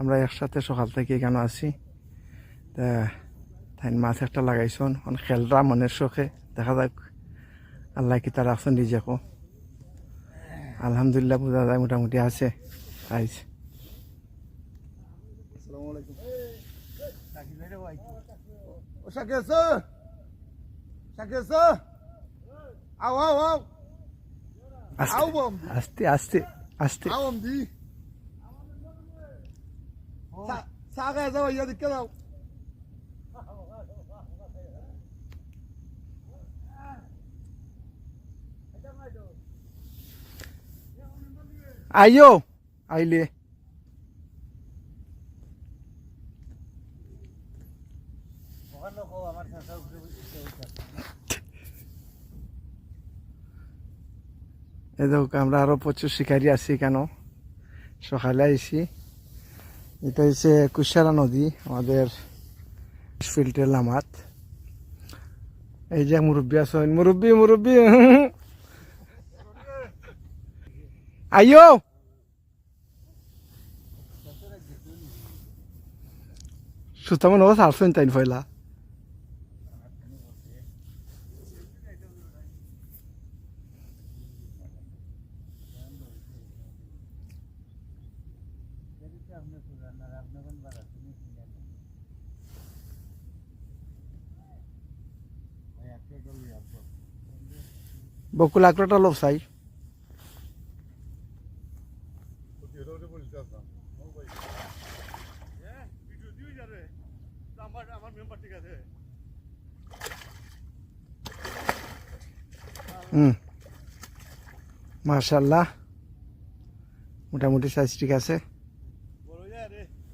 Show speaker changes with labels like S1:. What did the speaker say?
S1: আমরা একসাথে সকাল থেকে এখানে আছি। তা তাই মাছ একটা লাগাইছন। অন খেলরা মনের শখে দেখা যাক আল্লাহ কি তার রাখছেন নিজেকে আলহামদুলিল্লাহ বোঝা যায় মোটামুটি আছে। আইস
S2: আস্তে আস্তে ও শাকির স্যার শাকির স্যার আও আও আও
S1: আস্তে
S2: আও বমদি
S1: আস্তে আস্তে
S2: বমদি সাগা যাও ইয়া দিকে দাও
S1: আইও আইলে এই দেখো, আমরা আরও প্রচুর শিকারি আছি কেন? সকালে আইছি। এটা হচ্ছে কুশারা নদী, আমাদের ফিল্টের লামাত এই যে মুরব্বী আছেন। মুরব্বী মুরব্বী। আইও সুতমন ও সারছেন তাই ফয়লা। বকুল আগ্রটা লোক চাই হুম। মার্শাল্লাহ মোটামুটি সাইজ ঠিক আছে।